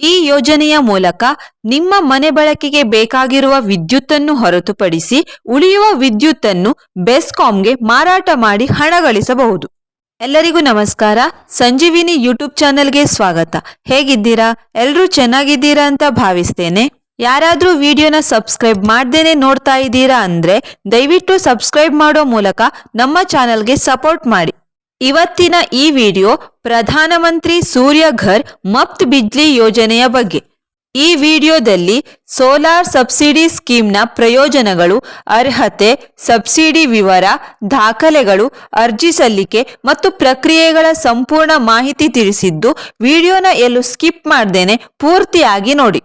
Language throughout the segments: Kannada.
ಈ ಯೋಜನೆಯ ಮೂಲಕ ನಿಮ್ಮ ಮನೆ ಬಳಕೆಗೆ ಬೇಕಾಗಿರುವ ವಿದ್ಯುತ್ತನ್ನು ಹೊರತುಪಡಿಸಿ ಉಳಿಯುವ ವಿದ್ಯುತ್ತನ್ನು ಬೆಸ್ಕಾಂಗೆ ಮಾರಾಟ ಮಾಡಿ ಹಣ ಗಳಿಸಬಹುದು ಎಲ್ಲರಿಗೂ ನಮಸ್ಕಾರ. ಸಂಜೀವಿನಿ ಯೂಟ್ಯೂಬ್ ಚಾನೆಲ್ಗೆ ಸ್ವಾಗತ. ಹೇಗಿದ್ದೀರಾ? ಎಲ್ಲರೂ ಚೆನ್ನಾಗಿದ್ದೀರಾ ಅಂತ ಭಾವಿಸ್ತೇನೆ. ಯಾರಾದರೂ ವಿಡಿಯೋನ ಸಬ್ಸ್ಕ್ರೈಬ್ ಮಾಡ್ದೇನೆ ನೋಡ್ತಾ ಇದ್ದೀರಾ ಅಂದರೆ ದಯವಿಟ್ಟು ಸಬ್ಸ್ಕ್ರೈಬ್ ಮಾಡೋ ಮೂಲಕ ನಮ್ಮ ಚಾನೆಲ್ಗೆ ಸಪೋರ್ಟ್ ಮಾಡಿ. ಇವತ್ತಿನ ಈ ವಿಡಿಯೋ ಪ್ರಧಾನಮಂತ್ರಿ ಸೂರ್ಯ ಘರ್ ಮಫ್ತ್ ಬಿಜ್ಲಿ ಯೋಜನೆಯ ಬಗ್ಗೆ. ಈ ವಿಡಿಯೋದಲ್ಲಿ ಸೋಲಾರ್ ಸಬ್ಸಿಡಿ ಸ್ಕೀಮ್ನ ಪ್ರಯೋಜನಗಳು, ಅರ್ಹತೆ, ಸಬ್ಸಿಡಿ ವಿವರ, ದಾಖಲೆಗಳು, ಅರ್ಜಿ ಸಲ್ಲಿಕೆ ಮತ್ತು ಪ್ರಕ್ರಿಯೆಗಳ ಸಂಪೂರ್ಣ ಮಾಹಿತಿ ತಿಳಿಸಿದ್ದು, ವಿಡಿಯೋನ ಎಲ್ಲೂ ಸ್ಕಿಪ್ ಮಾಡ್ದೇನೆ ಪೂರ್ತಿಯಾಗಿ ನೋಡಿ.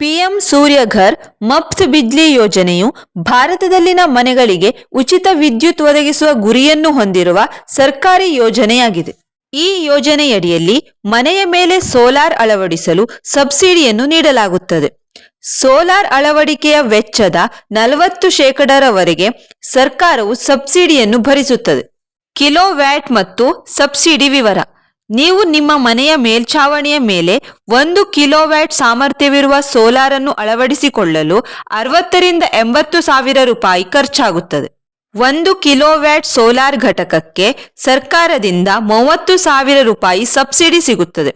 ಪಿಎಂ ಸೂರ್ಯಘರ್ ಮಫ್ತ್ ಬಿಜ್ಲಿ ಯೋಜನೆಯು ಭಾರತದಲ್ಲಿನ ಮನೆಗಳಿಗೆ ಉಚಿತ ವಿದ್ಯುತ್ ಒದಗಿಸುವ ಗುರಿಯನ್ನು ಹೊಂದಿರುವ ಸರ್ಕಾರಿ ಯೋಜನೆಯಾಗಿದೆ. ಈ ಯೋಜನೆಯಡಿಯಲ್ಲಿ ಮನೆಯ ಮೇಲೆ ಸೋಲಾರ್ ಅಳವಡಿಸಲು ಸಬ್ಸಿಡಿಯನ್ನು ನೀಡಲಾಗುತ್ತದೆ. ಸೋಲಾರ್ ಅಳವಡಿಕೆಯ ವೆಚ್ಚದ ನಲವತ್ತು ಶೇಕಡರವರೆಗೆ ಸರ್ಕಾರವು ಸಬ್ಸಿಡಿಯನ್ನು ಭರಿಸುತ್ತದೆ. ಕಿಲೋ ವ್ಯಾಟ್ ಮತ್ತು ಸಬ್ಸಿಡಿ ವಿವರ. ನೀವು ನಿಮ್ಮ ಮನೆಯ ಮೇಲ್ಛಾವಣಿಯ ಮೇಲೆ ಒಂದು ಕಿಲೋವ್ಯಾಟ್ ಸಾಮರ್ಥ್ಯವಿರುವ ಸೋಲಾರ್ ಅನ್ನು ಅಳವಡಿಸಿಕೊಳ್ಳಲು ಅರವತ್ತರಿಂದ ಎಂಬತ್ತು ಸಾವಿರ ರೂಪಾಯಿ ಖರ್ಚಾಗುತ್ತದೆ. ಒಂದು ಕಿಲೋವ್ಯಾಟ್ ಸೋಲಾರ್ ಘಟಕಕ್ಕೆ ಸರ್ಕಾರದಿಂದ ಮೂವತ್ತು ಸಾವಿರ ರೂಪಾಯಿ ಸಬ್ಸಿಡಿ ಸಿಗುತ್ತದೆ.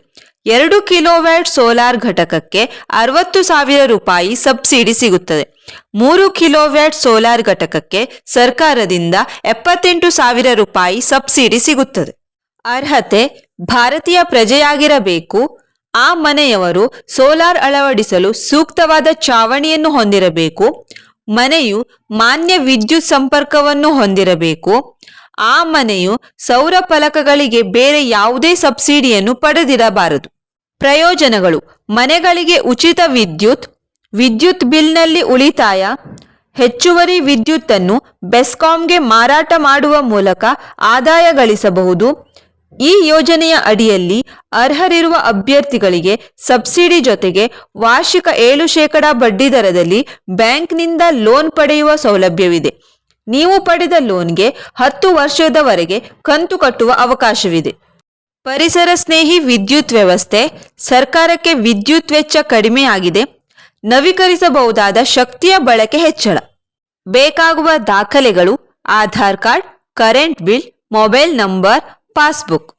ಎರಡು ಕಿಲೋವ್ಯಾಟ್ ಸೋಲಾರ್ ಘಟಕಕ್ಕೆ ಅರವತ್ತು ಸಾವಿರ ರೂಪಾಯಿ ಸಬ್ಸಿಡಿ ಸಿಗುತ್ತದೆ. ಮೂರು ಕಿಲೋವ್ಯಾಟ್ ಸೋಲಾರ್ ಘಟಕಕ್ಕೆ ಸರ್ಕಾರದಿಂದ ಎಪ್ಪತ್ತೆಂಟು ಸಾವಿರ ರೂಪಾಯಿ ಸಬ್ಸಿಡಿ ಸಿಗುತ್ತದೆ. ಅರ್ಹತೆ ಭಾರತೀಯ ಪ್ರಜೆಯಾಗಿರಬೇಕು, ಆ ಮನೆಯವರು ಸೋಲಾರ್ ಅಳವಡಿಸಲು ಸೂಕ್ತವಾದ ಚಾವಣಿಯನ್ನು ಹೊಂದಿರಬೇಕು, ಮನೆಯು ಮಾನ್ಯ ವಿದ್ಯುತ್ ಸಂಪರ್ಕವನ್ನು ಹೊಂದಿರಬೇಕು, ಆ ಮನೆಯು ಸೌರ ಫಲಕಗಳಿಗೆ ಬೇರೆ ಯಾವುದೇ ಸಬ್ಸಿಡಿಯನ್ನು ಪಡೆದಿರಬಾರದು. ಪ್ರಯೋಜನಗಳು, ಮನೆಗಳಿಗೆ ಉಚಿತ ವಿದ್ಯುತ್ ವಿದ್ಯುತ್ ಬಿಲ್ನಲ್ಲಿ ಉಳಿತಾಯ, ಹೆಚ್ಚುವರಿ ವಿದ್ಯುತ್ತನ್ನು ಬೆಸ್ಕಾಂಗೆ ಮಾರಾಟ ಮಾಡುವ ಮೂಲಕ ಆದಾಯ ಗಳಿಸಬಹುದು ಈ ಯೋಜನೆಯ ಅಡಿಯಲ್ಲಿ ಅರ್ಹರಿರುವ ಅಭ್ಯರ್ಥಿಗಳಿಗೆ ಸಬ್ಸಿಡಿ ಜೊತೆಗೆ ವಾರ್ಷಿಕ ಏಳು ಶೇಕಡ ಬಡ್ಡಿ ದರದಲ್ಲಿ ಬ್ಯಾಂಕ್ನಿಂದ ಲೋನ್ ಪಡೆಯುವ ಸೌಲಭ್ಯವಿದೆ. ನೀವು ಪಡೆದ ಲೋನ್ಗೆ ಹತ್ತು ವರ್ಷದವರೆಗೆ ಕಂತು ಕಟ್ಟುವ ಅವಕಾಶವಿದೆ. ಪರಿಸರ ಸ್ನೇಹಿ ವಿದ್ಯುತ್ ವ್ಯವಸ್ಥೆ ಸರ್ಕಾರಕ್ಕೆ ವಿದ್ಯುತ್ ವೆಚ್ಚ ಕಡಿಮೆಯಾಗಿದೆ ನವೀಕರಿಸಬಹುದಾದ ಶಕ್ತಿಯ ಬಳಕೆ ಹೆಚ್ಚಳ. ಬೇಕಾಗುವ ದಾಖಲೆಗಳು, Aadhaar card, current bill, mobile number passbook.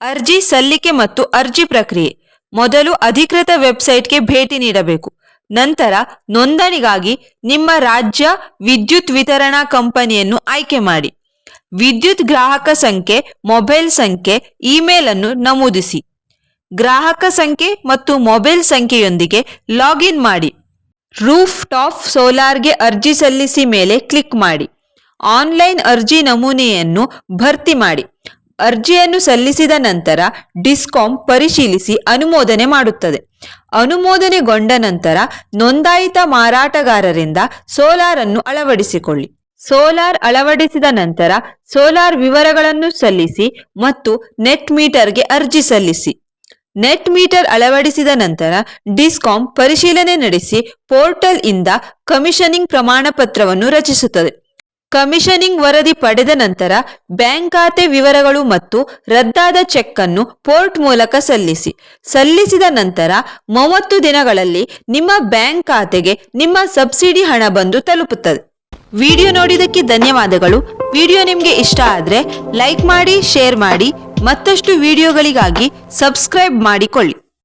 ಅರ್ಜಿ ಸಲ್ಲಿಕೆ ಮತ್ತು ಅರ್ಜಿ ಪ್ರಕ್ರಿಯೆ. ಮೊದಲು ಅಧಿಕೃತ ವೆಬ್ಸೈಟ್ಗೆ ಭೇಟಿ ನೀಡಬೇಕು. ನಂತರ ನೋಂದಣಿಗಾಗಿ ನಿಮ್ಮ ರಾಜ್ಯ ವಿದ್ಯುತ್ ವಿತರಣಾ ಕಂಪನಿಯನ್ನು ಆಯ್ಕೆ ಮಾಡಿ. ವಿದ್ಯುತ್ ಗ್ರಾಹಕ ಸಂಖ್ಯೆ, ಮೊಬೈಲ್ ಸಂಖ್ಯೆ, ಇಮೇಲ್ ಅನ್ನು ನಮೂದಿಸಿ. ಗ್ರಾಹಕ ಸಂಖ್ಯೆ ಮತ್ತು ಮೊಬೈಲ್ ಸಂಖ್ಯೆಯೊಂದಿಗೆ ಲಾಗಿನ್ ಮಾಡಿ. ರೂಫ್ ಟಾಪ್ ಸೋಲಾರ್ಗೆ ಅರ್ಜಿ ಸಲ್ಲಿಸಿ ಮೇಲೆ ಕ್ಲಿಕ್ ಮಾಡಿ. ಆನ್ಲೈನ್ ಅರ್ಜಿ ನಮೂನೆಯನ್ನು ಭರ್ತಿ ಮಾಡಿ. ಅರ್ಜಿಯನ್ನು ಸಲ್ಲಿಸಿದ ನಂತರ ಡಿಸ್ಕಾಂ ಪರಿಶೀಲಿಸಿ ಅನುಮೋದನೆ ಮಾಡುತ್ತದೆ. ಅನುಮೋದನೆಗೊಂಡ ನಂತರ ನೋಂದಾಯಿತ ಮಾರಾಟಗಾರರಿಂದ ಸೋಲಾರ್ ಅನ್ನು ಅಳವಡಿಸಿಕೊಳ್ಳಿ. ಸೋಲಾರ್ ಅಳವಡಿಸಿದ ನಂತರ ಸೋಲಾರ್ ವಿವರಗಳನ್ನು ಸಲ್ಲಿಸಿ ಮತ್ತು ನೆಟ್ ಮೀಟರ್ಗೆ ಅರ್ಜಿ ಸಲ್ಲಿಸಿ. ನೆಟ್ ಮೀಟರ್ ಅಳವಡಿಸಿದ ನಂತರ ಡಿಸ್ಕಾಂ ಪರಿಶೀಲನೆ ನಡೆಸಿ ಪೋರ್ಟಲ್ ಇಂದ ಕಮಿಷನಿಂಗ್ ಪ್ರಮಾಣ ಪತ್ರವನ್ನು ರಚಿಸುತ್ತದೆ. ಕಮಿಷನಿಂಗ್ ವರದಿ ಪಡೆದ ನಂತರ ಬ್ಯಾಂಕ್ ಖಾತೆ ವಿವರಗಳು ಮತ್ತು ರದ್ದಾದ ಚೆಕ್ ಅನ್ನು ಪೋರ್ಟ್ ಮೂಲಕ ಸಲ್ಲಿಸಿ. ಸಲ್ಲಿಸಿದ ನಂತರ ಮೂವತ್ತು ದಿನಗಳಲ್ಲಿ ನಿಮ್ಮ ಬ್ಯಾಂಕ್ ಖಾತೆಗೆ ನಿಮ್ಮ ಸಬ್ಸಿಡಿ ಹಣ ಬಂದು ತಲುಪುತ್ತದೆ. ವಿಡಿಯೋ ನೋಡಿದ್ದಕ್ಕೆ ಧನ್ಯವಾದಗಳು. ವಿಡಿಯೋ ನಿಮಗೆ ಇಷ್ಟ ಆದರೆ ಲೈಕ್ ಮಾಡಿ, ಶೇರ್ ಮಾಡಿ, ಮತ್ತಷ್ಟು ವಿಡಿಯೋಗಳಿಗಾಗಿ ಸಬ್ಸ್ಕ್ರೈಬ್ ಮಾಡಿಕೊಳ್ಳಿ.